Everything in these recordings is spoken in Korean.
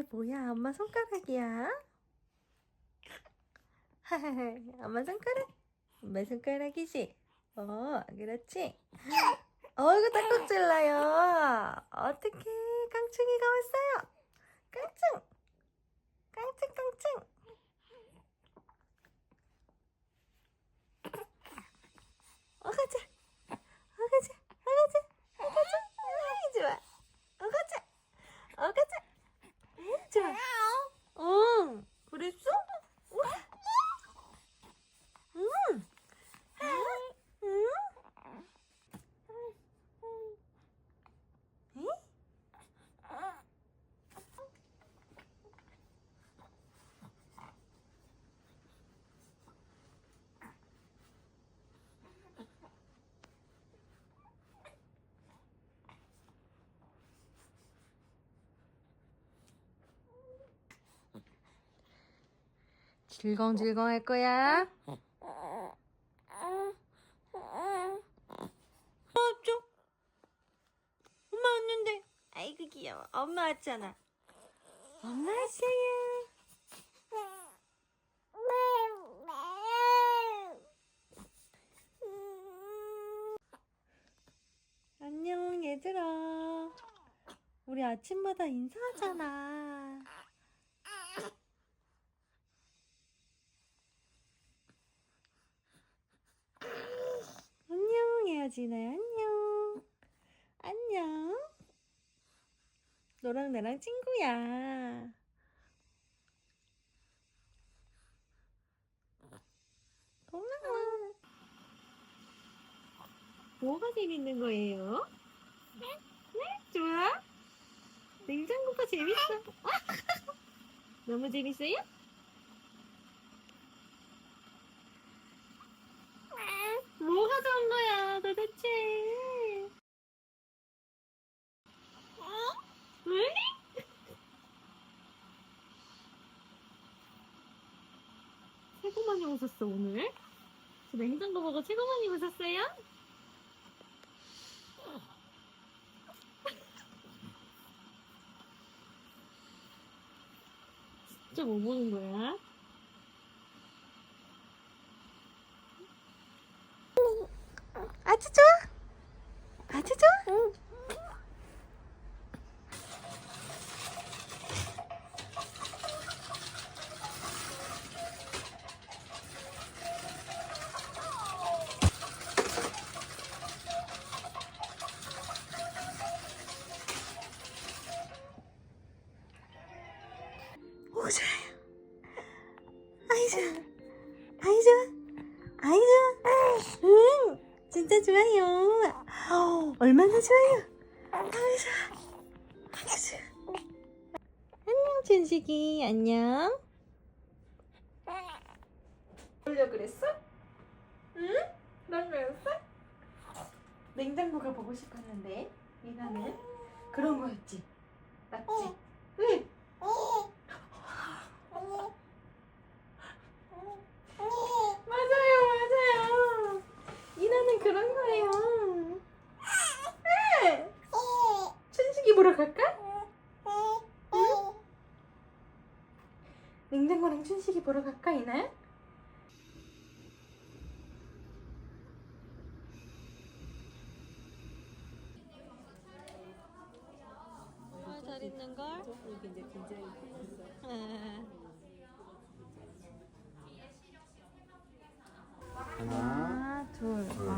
이게 뭐야? 엄마 손가락이야? 엄마 손가락? 엄마 손가락이지? 어, 그렇지? 어이구, 딱꼭질 나요. 어떡해. 깡충이가 왔어요. 깡충! 깡충, 깡충! 어 가자! 어가자! 어가자! 어가자! 아이, 좋아. 어가자! 어가자! 아이, 좋아. 응, 그랬어? 우와. 응. 응? 응? 질겅질겅 할 거야. 어, 좀. 엄마 왔는데. 아이고 귀여워. 엄마 왔잖아. 엄마 왔어요. 안녕 얘들아. 우리 아침마다 인사하잖아. 안녕 해야 지나 안녕. 안녕. 너랑 나랑 친구야. 고마워. 뭐가 재밌는 거예요? 네? 좋아? 냉장고가 재밌어. 너무 재밌어요? 뭐가 좋은 거야 도대체? 왜? 최고 많이 웃었어 오늘. 저 냉장고 보고 최고 많이 웃었어요? 진짜 뭐 보는 거야? 아주 좋 얼마나 좋아요. 아이, 좋아. 안녕, 준식이. 안녕. 놀려 그랬어? 응? 난 그랬어? 냉장고가 보고 싶었는데 이나는 그런 거였지 맞지? 응 맞아요 맞아요 이나는 그런 거예요 네. 춘식이 보러 갈까? 응? 냉장고랑 춘식이 보러 갈까 이나? 잘 있는 걸? 이게 이제 긴장이 풀렸어. 하나, 하나, 둘, 둘.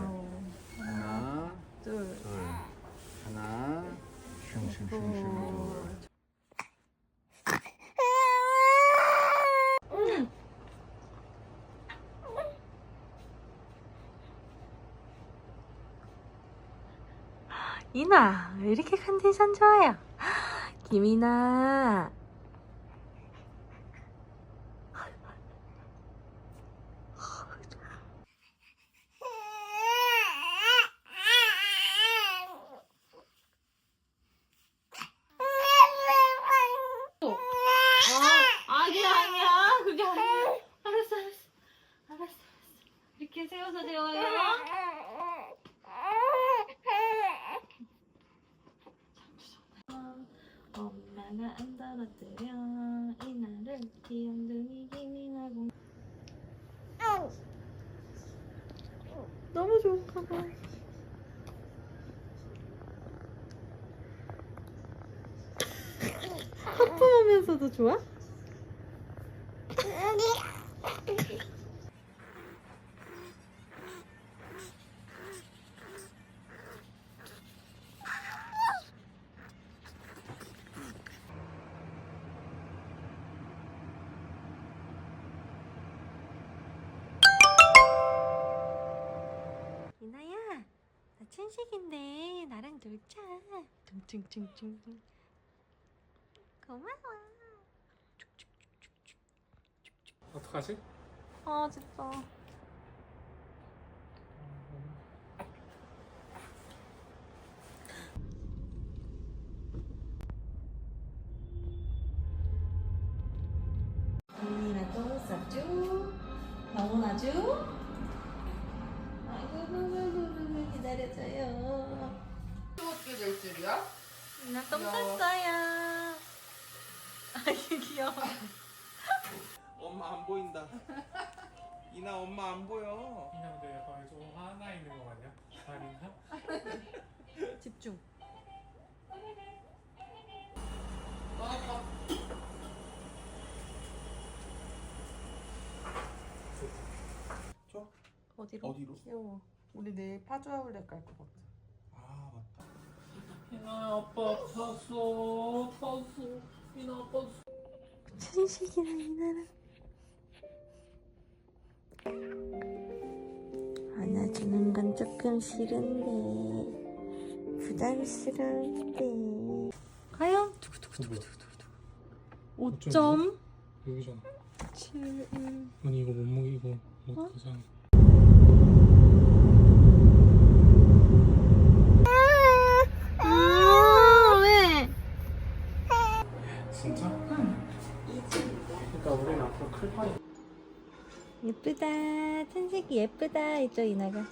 하나, 둘, 둘, 하나, 이나, 왜 이렇게 컨디션 좋아요? 김이나. 아니야, 아니야. 그게 아니야. 알았어, 알았어. 알았어. 이렇게 세워서 재워요. 엄마가 안다 떨어뜨려 이날을 귀염둥이 기민하고 너무 좋은가 봐 하품하면서도 좋아? 이나야 나 천식인데 나랑 놀자 퉁퉁퉁퉁퉁 고마워 어떡하지? 아 진짜 너무나주 아이고 기다려줘요 어떻게 될 줄이야? 나똥. 쌌어요 아이 귀여워 엄마 안 보인다. 이나 엄마 안 보여. 그냥 내 약간 좀 화나 있는 거 같냐? 아닌가? 집중 저 어디로? 어디로? 귀여워. 우리 내일 파주아울렛 갈 것 같아. 아 맞다. 이나 아빠 이나 아팠어 천식이랑 이나랑 안아주는 건 조금 싫은데 부담스러운데. 과연 두구두구두구두구두구 5점 여기잖아. 7 아니 이거 몸무게 이거 어떡하잖아 아, 왜? 진짜? 응 그러니까 우리는 앞으로 클 파이 예쁘다. 천식이 예쁘다. 이쪽 이나가